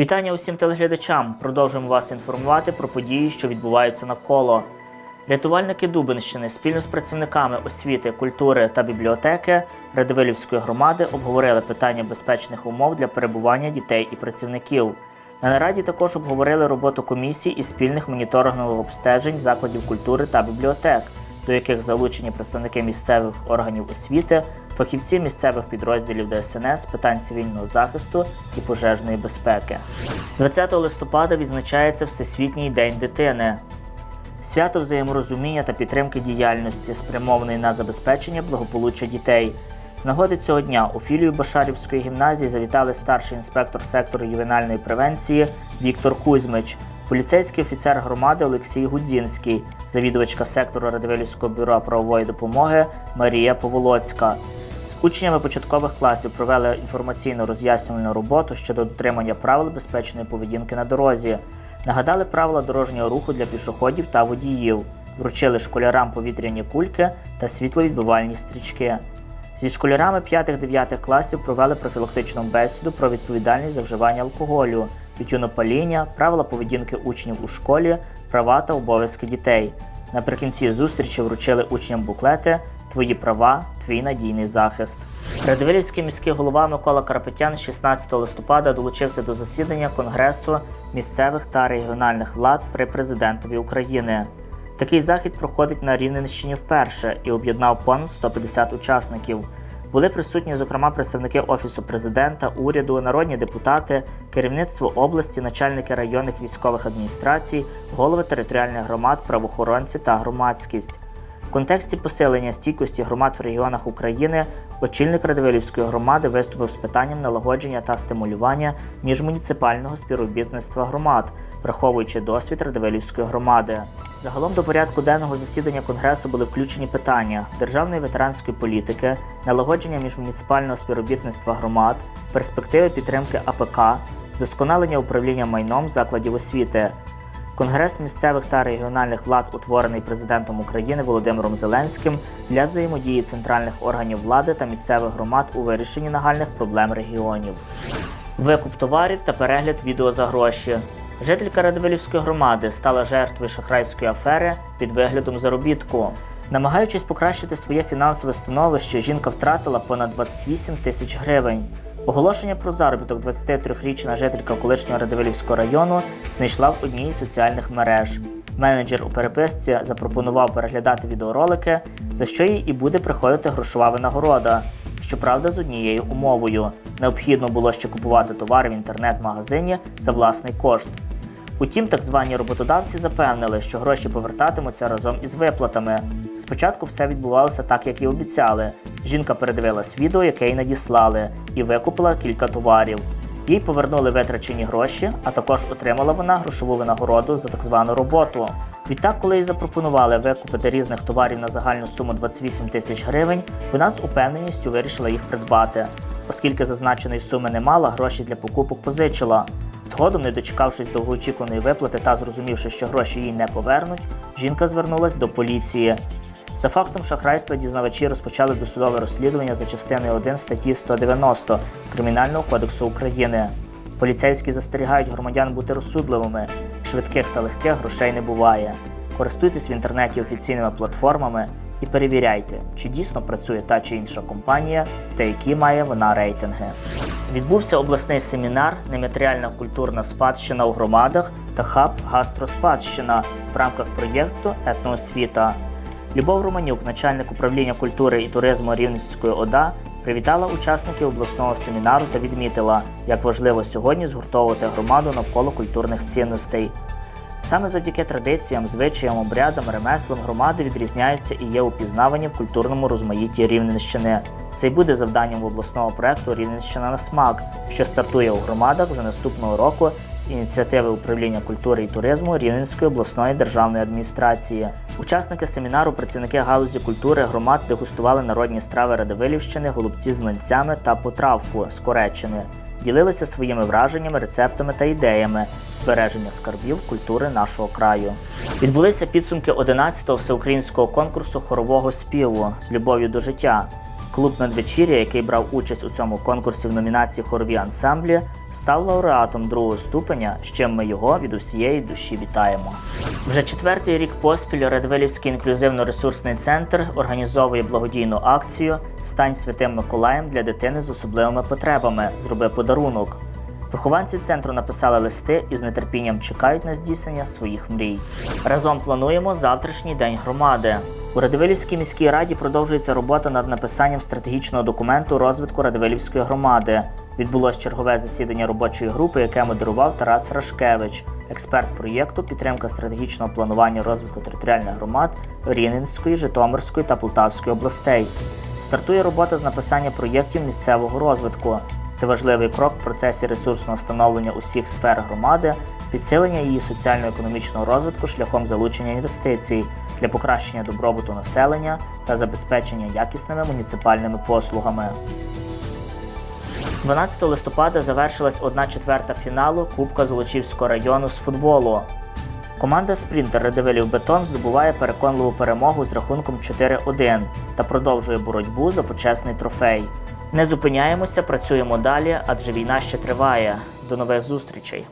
Вітання усім телеглядачам. Продовжуємо вас інформувати про події, що відбуваються навколо. Рятувальники Дубинщини спільно з працівниками освіти, культури та бібліотеки Радивилівської громади обговорили питання безпечних умов для перебування дітей і працівників. На нараді також обговорили роботу комісій і спільних моніторингових обстежень закладів культури та бібліотек, до яких залучені представники місцевих органів освіти, фахівці місцевих підрозділів ДСНС з питань цивільного захисту і пожежної безпеки. 20 листопада відзначається Всесвітній день дитини. Свято взаєморозуміння та підтримки діяльності, спрямованої на забезпечення благополуччя дітей. З нагоди цього дня у філію Башарівської гімназії завітали старший інспектор сектору ювенальної превенції Віктор Кузьмич, поліцейський офіцер громади Олексій Гудзінський, завідувачка сектору Радивилівського бюро правової допомоги Марія Поволоцька. Учнями початкових класів провели інформаційно роз'яснювальну роботу щодо дотримання правил безпечної поведінки на дорозі. Нагадали правила дорожнього руху для пішоходів та водіїв, вручили школярам повітряні кульки та світловідбивальні стрічки. Зі школярами 5-9 класів провели профілактичну бесіду про відповідальність за вживання алкоголю, тютюнопаління, правила поведінки учнів у школі, права та обов'язки дітей. Наприкінці зустрічі вручили учням буклети Твої права, твій надійний захист. Радивилівський міський голова Микола Карапетян 16 листопада долучився до засідання Конгресу місцевих та регіональних влад при президентові України. Такий захід проходить на Рівненщині вперше і об'єднав понад 150 учасників. Були присутні, зокрема, представники Офісу президента, уряду, народні депутати, керівництво області, начальники районних військових адміністрацій, голови територіальних громад, правоохоронці та громадськість. В контексті посилення стійкості громад в регіонах України очільник Радивилівської громади виступив з питанням налагодження та стимулювання міжмуніципального співробітництва громад, враховуючи досвід Радивилівської громади. Загалом до порядку денного засідання конгресу були включені питання державної ветеранської політики, налагодження міжмуніципального співробітництва громад, перспективи підтримки АПК, вдосконалення управління майном закладів освіти. Конгрес місцевих та регіональних влад, утворений президентом України Володимиром Зеленським для взаємодії центральних органів влади та місцевих громад у вирішенні нагальних проблем регіонів. Викуп товарів та перегляд відео за гроші. Жителька Радивилівської громади стала жертвою шахрайської афери під виглядом заробітку. Намагаючись покращити своє фінансове становище, жінка втратила понад 28 тисяч гривень. Оголошення про заробіток 23-річна жителька колишнього Радивилівського району знайшла в одній з соціальних мереж. Менеджер у переписці запропонував переглядати відеоролики, за що їй і буде приходити грошова винагорода. Щоправда, з однією умовою: необхідно було ще купувати товари в інтернет-магазині за власний кошт. Утім, так звані роботодавці запевнили, що гроші повертатимуться разом із виплатами. Спочатку все відбувалося так, як і обіцяли. Жінка передивилась відео, яке їй надіслали, і викупила кілька товарів. Їй повернули витрачені гроші, а також отримала вона грошову винагороду за так звану роботу. Відтак, коли їй запропонували викупити різних товарів на загальну суму 28 тисяч гривень, вона з упевненістю вирішила їх придбати. Оскільки зазначеної суми не мала, гроші для покупок позичила. Згодом, не дочекавшись довгоочікуваної виплати та зрозумівши, що гроші їй не повернуть, жінка звернулась до поліції. За фактом шахрайства дізнавачі розпочали досудове розслідування за частиною 1 статті 190 Кримінального кодексу України. Поліцейські застерігають громадян бути розсудливими. Швидких та легких грошей не буває. Користуйтесь в інтернеті офіційними платформами і перевіряйте, чи дійсно працює та чи інша компанія та які має вона рейтинги. Відбувся обласний семінар Нематеріальна культурна спадщина у громадах та хаб Гастроспадщина в рамках проєкту Етноосвіта. Любов Романюк, начальник управління культури і туризму Рівненської ОДА, привітала учасників обласного семінару та відмітила, як важливо сьогодні згуртовувати громаду навколо культурних цінностей. Саме завдяки традиціям, звичаям, обрядам, ремеслам громади відрізняються і є упізнавані в культурному розмаїтті Рівненщини. Це й буде завданням обласного проекту Рівненщина на смак, що стартує у громадах вже наступного року з ініціативи управління культури і туризму Рівненської обласної державної адміністрації. Учасники семінару, працівники галузі культури громад дегустували народні страви Радивилівщини, голубці з млинцями та потравку з Кореччини. Ділилися своїми враженнями, рецептами та ідеями збереження скарбів культури нашого краю. Відбулися підсумки 11-го всеукраїнського конкурсу хорового співу з любов'ю до життя. Клуб надвечір'я, який брав участь у цьому конкурсі в номінації Хорові ансамблі, став лауреатом другого ступеня, з чим ми його від усієї душі вітаємо. Вже четвертий рік поспіль Редвилівський інклюзивно-ресурсний центр організовує благодійну акцію Стань святим Миколаєм для дитини з особливими потребами. Зроби подарунок. Вихованці центру написали листи і з нетерпінням чекають на здійснення своїх мрій. Разом плануємо завтрашній день громади. У Радивилівській міській раді продовжується робота над написанням стратегічного документу розвитку Радивилівської громади. Відбулось чергове засідання робочої групи, яке модерував Тарас Рашкевич, експерт проєкту підтримка стратегічного планування розвитку територіальних громад Рівненської, Житомирської та Полтавської областей. Стартує робота з написання проєктів місцевого розвитку. Це важливий крок в процесі ресурсного становлення усіх сфер громади, підсилення її соціально-економічного розвитку шляхом залучення інвестицій для покращення добробуту населення та забезпечення якісними муніципальними послугами. 12 листопада завершилась 1 четверта фіналу Кубка Золочівського району з футболу. Команда Спрінтер Радивилів Бетон здобуває переконливу перемогу з рахунком 4-1 та продовжує боротьбу за почесний трофей. Не зупиняємося, працюємо далі, адже війна ще триває. До нових зустрічей!